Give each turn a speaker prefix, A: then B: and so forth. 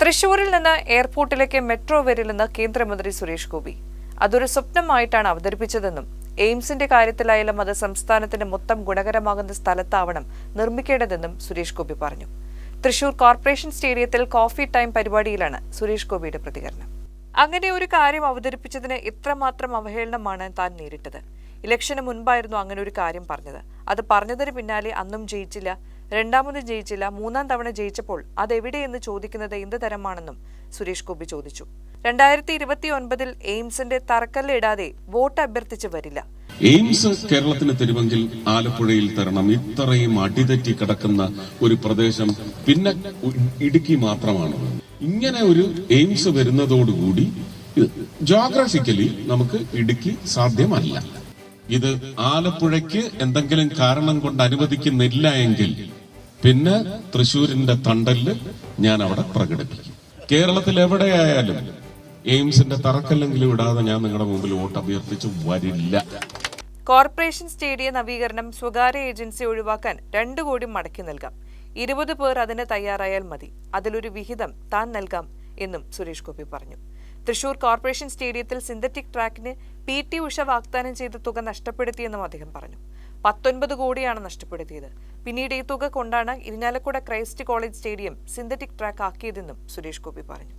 A: തൃശൂരിൽ നിന്ന് എയർപോർട്ടിലേക്ക് മെട്രോ വരില്ലെന്ന് കേന്ദ്രമന്ത്രി സുരേഷ് ഗോപി. അതൊരു സ്വപ്നമായിട്ടാണ് അവതരിപ്പിച്ചതെന്നും എയിംസിന്റെ കാര്യത്തിലായാലും അത് സംസ്ഥാനത്തിന് മൊത്തം ഗുണകരമാകുന്ന സ്ഥലത്താവണം നിർമ്മിക്കേണ്ടതെന്നും സുരേഷ് ഗോപി പറഞ്ഞു. തൃശൂർ കോർപ്പറേഷൻ സ്റ്റേഡിയത്തിൽ കോഫി ടൈം പരിപാടിയിലാണ് സുരേഷ് ഗോപിയുടെ പ്രതികരണം. അങ്ങനെ ഒരു കാര്യം അവതരിപ്പിച്ചതിന് ഇത്രമാത്രം അവഹേളനമാണ് താൻ നേരിട്ടത്. ഇലക്ഷന് മുൻപായിരുന്നു അങ്ങനെ ഒരു കാര്യം പറഞ്ഞത്. അത് പറഞ്ഞതിന് പിന്നാലെ അന്നും ജയിച്ചില്ല രണ്ടാമത് ജയിച്ചില്ല മൂന്നാം തവണ ജയിച്ചപ്പോൾ അതെവിടെയെന്ന് ചോദിക്കുന്നത് എന്ത് തരമാണെന്നും സുരേഷ് ഗോപി ചോദിച്ചു. രണ്ടായിരത്തി ഇരുപത്തി ഒൻപതിൽ എയിംസിന്റെ തറക്കല്ലിടാതെ വോട്ട് അഭ്യർത്ഥിച്ച് വരില്ല.
B: എയിംസ് കേരളത്തിന് തരുമെങ്കിൽ ആലപ്പുഴയിൽ തരണം. ഇത്രയും അടിതെറ്റി കിടക്കുന്ന ഒരു പ്രദേശം പിന്നെ ഇടുക്കി മാത്രമാണ്. ഇങ്ങനെ ഒരു എയിംസ് വരുന്നതോടുകൂടി ജോഗ്രഫിക്കലി നമുക്ക് ഇടുക്കി സാധ്യമല്ല. ഇത് ആലപ്പുഴയ്ക്ക് എന്തെങ്കിലും കാരണം കൊണ്ട് അനുവദിക്കുന്നില്ല എങ്കിൽ പിന്നെ തൃശ്ശൂരിന്റെ തണ്ടൽ ഞാൻ അവിടെ പ്രകടിപ്പിക്കും. കേരളത്തിൽ എവിടെയായാലും എയിംസിന്റെ തറക്കല്ലെങ്കിലും ഇടാതെ ഞാൻ നിങ്ങളുടെ മുമ്പിൽ വോട്ട് അഭ്യർത്ഥിച്ചു വരില്ല.
A: കോർപ്പറേഷൻ സ്റ്റേഡിയം നവീകരണം സ്വകാര്യ ഏജൻസി ഒഴിവാക്കാൻ രണ്ടു കോടി മടക്കി നൽകാം. ഇരുപത് പേർ അതിന് തയ്യാറായാൽ മതി. അതിലൊരു വിഹിതം താൻ നൽകാം എന്നും സുരേഷ് ഗോപി പറഞ്ഞു. തൃശൂർ കോർപ്പറേഷൻ സ്റ്റേഡിയത്തിൽ സിന്തറ്റിക് ട്രാക്കിന് പി ടി ഉഷ വാഗ്ദാനം ചെയ്ത തുക നഷ്ടപ്പെടുത്തിയെന്നും അദ്ദേഹം പറഞ്ഞു. പത്തൊൻപത് കോടിയാണ് നഷ്ടപ്പെടുത്തിയത്. പിന്നീട് ഈ തുക കൊണ്ടാണ് Irinjalakuda Christ college stadium synthetic track ആക്കിയതെന്നും Suresh Gopi പറഞ്ഞു.